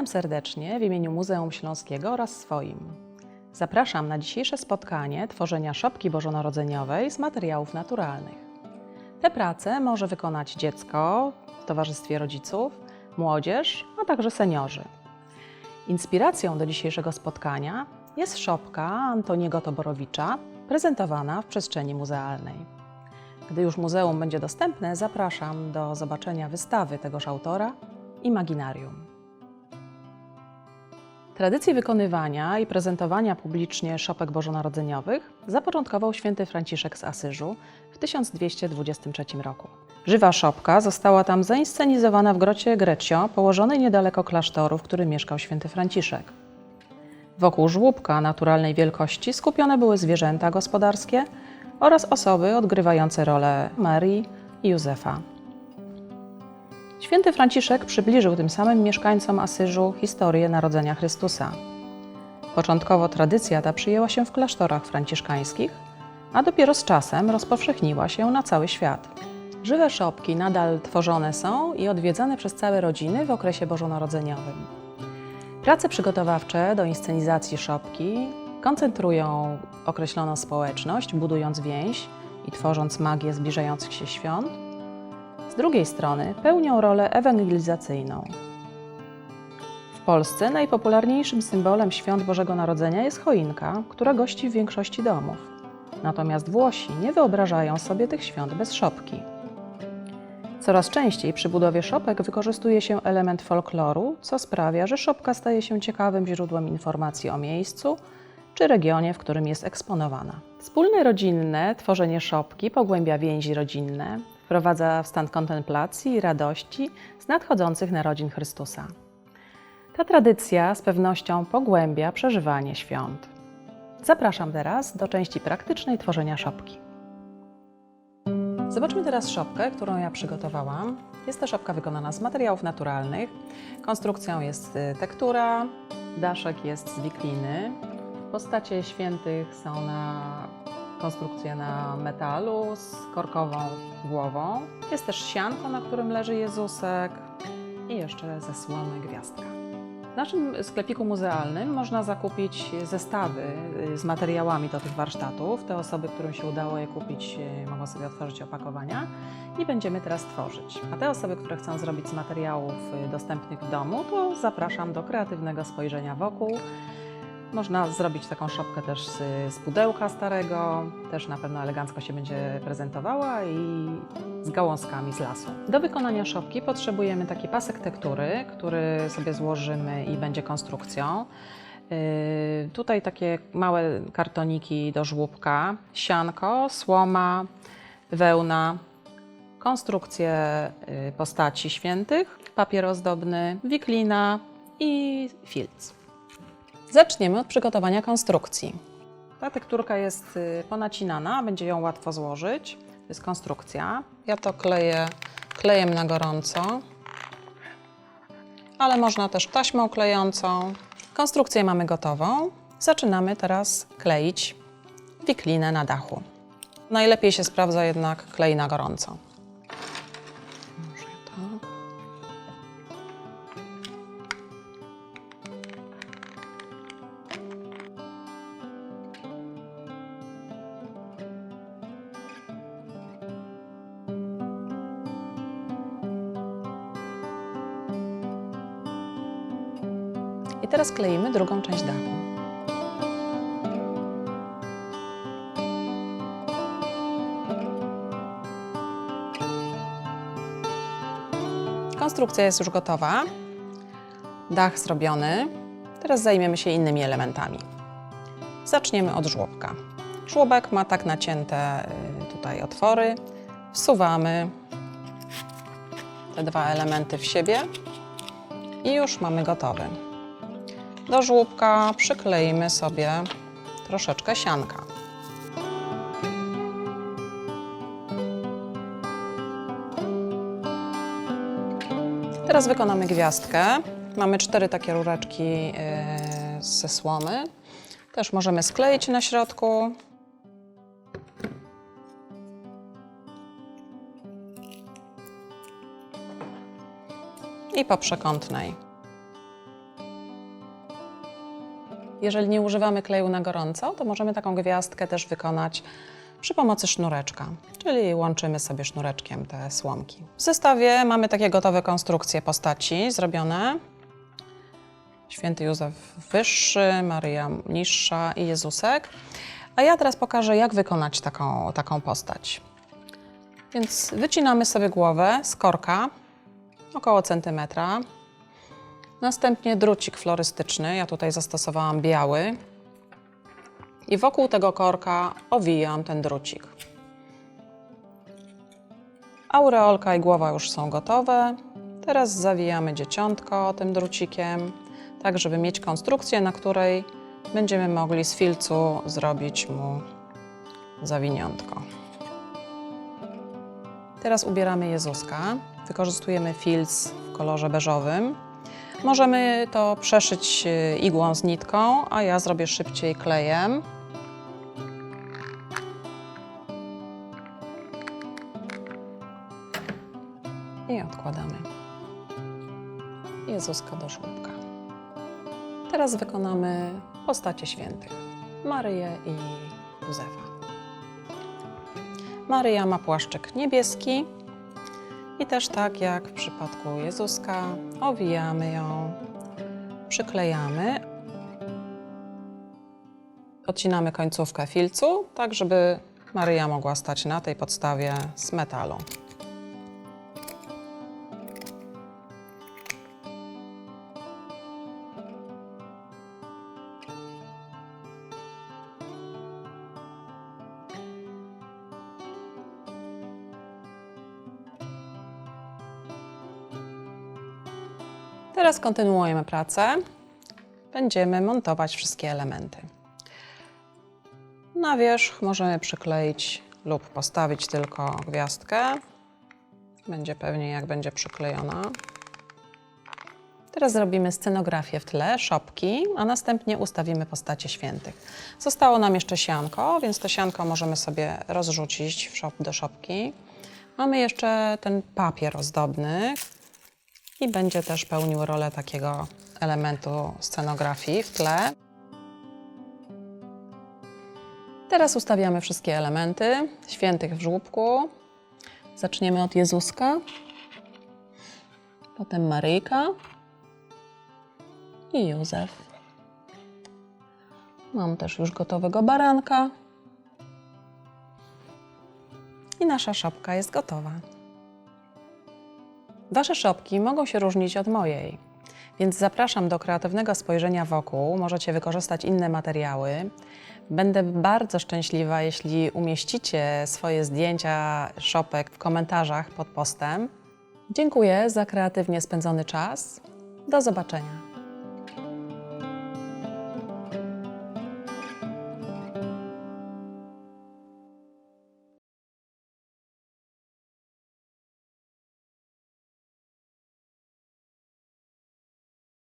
Witam serdecznie w imieniu Muzeum Śląskiego oraz swoim. Zapraszam na dzisiejsze spotkanie tworzenia szopki bożonarodzeniowej z materiałów naturalnych. Te prace może wykonać dziecko w towarzystwie rodziców, młodzież, a także seniorzy. Inspiracją do dzisiejszego spotkania jest szopka Antoniego Toborowicza, prezentowana w przestrzeni muzealnej. Gdy już muzeum będzie dostępne, zapraszam do zobaczenia wystawy tegoż autora Imaginarium. Tradycję wykonywania i prezentowania publicznie szopek bożonarodzeniowych zapoczątkował święty Franciszek z Asyżu w 1223 roku. Żywa szopka została tam zainscenizowana w grocie Grecio, położonej niedaleko klasztoru, w którym mieszkał święty Franciszek. Wokół żłóbka naturalnej wielkości skupione były zwierzęta gospodarskie oraz osoby odgrywające rolę Marii i Józefa. Święty Franciszek przybliżył tym samym mieszkańcom Asyżu historię narodzenia Chrystusa. Początkowo tradycja ta przyjęła się w klasztorach franciszkańskich, a dopiero z czasem rozpowszechniła się na cały świat. Żywe szopki nadal tworzone są i odwiedzane przez całe rodziny w okresie bożonarodzeniowym. Prace przygotowawcze do inscenizacji szopki koncentrują określoną społeczność, budując więź i tworząc magię zbliżających się świąt. Z drugiej strony pełnią rolę ewangelizacyjną. W Polsce najpopularniejszym symbolem świąt Bożego Narodzenia jest choinka, która gości w większości domów. Natomiast Włosi nie wyobrażają sobie tych świąt bez szopki. Coraz częściej przy budowie szopek wykorzystuje się element folkloru, co sprawia, że szopka staje się ciekawym źródłem informacji o miejscu czy regionie, w którym jest eksponowana. Wspólne rodzinne tworzenie szopki pogłębia więzi rodzinne, wprowadza w stan kontemplacji i radości z nadchodzących narodzin Chrystusa. Ta tradycja z pewnością pogłębia przeżywanie świąt. Zapraszam teraz do części praktycznej tworzenia szopki. Zobaczmy teraz szopkę, którą ja przygotowałam. Jest to szopka wykonana z materiałów naturalnych. Konstrukcją jest y, tektura, daszek jest z wikliny. Postacie świętych są na konstrukcję na metalu z korkową głową. Jest też sianko, na którym leży Jezusek i jeszcze ze gwiazdka. W naszym sklepiku muzealnym można zakupić zestawy y, z materiałami do tych warsztatów. Te osoby, którym się udało je kupić, y, mogą sobie otworzyć opakowania i będziemy teraz tworzyć. A te osoby, które chcą zrobić z materiałów y, dostępnych w domu, to zapraszam do kreatywnego spojrzenia wokół. Można zrobić taką szopkę też z, z pudełka starego, też na pewno elegancko się będzie prezentowała i z gałązkami z lasu. Do wykonania szopki potrzebujemy taki pasek tektury, który sobie złożymy i będzie konstrukcją. Yy, tutaj takie małe kartoniki do żłóbka, sianko, słoma, wełna, konstrukcje yy, postaci świętych, papier ozdobny, wiklina i filc. Zaczniemy od przygotowania konstrukcji. Ta tekturka jest y, ponacinana, będzie ją łatwo złożyć. To jest konstrukcja. Ja to kleję klejem na gorąco, ale można też taśmą klejącą. Konstrukcję mamy gotową. Zaczynamy teraz kleić wiklinę na dachu. Najlepiej się sprawdza jednak klej na gorąco. Teraz kleimy drugą część dachu. Konstrukcja jest już gotowa. Dach zrobiony. Teraz zajmiemy się innymi elementami. Zaczniemy od żłobka. Żłobek ma tak nacięte y, tutaj otwory. Wsuwamy te dwa elementy w siebie i już mamy gotowy. Do żłóbka przykleimy sobie troszeczkę sianka. Teraz wykonamy gwiazdkę. Mamy cztery takie rureczki yy, ze słomy. Też możemy skleić na środku. I po przekątnej Jeżeli nie używamy kleju na gorąco, to możemy taką gwiazdkę też wykonać przy pomocy sznureczka, czyli łączymy sobie sznureczkiem te słomki. W zestawie mamy takie gotowe konstrukcje postaci zrobione. Święty Józef Wyższy, Maryja Niższa i Jezusek. A ja teraz pokażę, jak wykonać taką, taką postać. Więc wycinamy sobie głowę z korka, około centymetra. Następnie drucik florystyczny, ja tutaj zastosowałam biały. I wokół tego korka owijam ten drucik. Aureolka i głowa już są gotowe. Teraz zawijamy dzieciątko tym drucikiem, tak żeby mieć konstrukcję, na której będziemy mogli z filcu zrobić mu zawiniątko. Teraz ubieramy Jezuska. Wykorzystujemy filc w kolorze beżowym. Możemy to przeszyć y, igłą z nitką, a ja zrobię szybciej klejem. I odkładamy Jezuska do żłóbka. Teraz wykonamy postacie świętych Maryję i Józefa. Maryja ma płaszczyk niebieski i też tak jak w przypadku Jezuska owijamy ją, przyklejamy. Odcinamy końcówkę filcu, tak żeby Maryja mogła stać na tej podstawie z metalu. Teraz kontynuujemy pracę. Będziemy montować wszystkie elementy. Na wierzch możemy przykleić lub postawić tylko gwiazdkę. Będzie pewnie jak będzie przyklejona. Teraz zrobimy scenografię w tle, szopki, a następnie ustawimy postacie świętych. Zostało nam jeszcze sianko, więc to sianko możemy sobie rozrzucić do szopki. Mamy jeszcze ten papier ozdobny, i będzie też pełnił rolę takiego elementu scenografii w tle. Teraz ustawiamy wszystkie elementy świętych w żłóbku. Zaczniemy od Jezuska, potem Maryjka i Józef. Mam też już gotowego baranka. I nasza szopka jest gotowa. Wasze szopki mogą się różnić od mojej, więc zapraszam do kreatywnego spojrzenia wokół. Możecie wykorzystać inne materiały. Będę bardzo szczęśliwa, jeśli umieścicie swoje zdjęcia szopek w komentarzach pod postem. Dziękuję za kreatywnie spędzony czas. Do zobaczenia.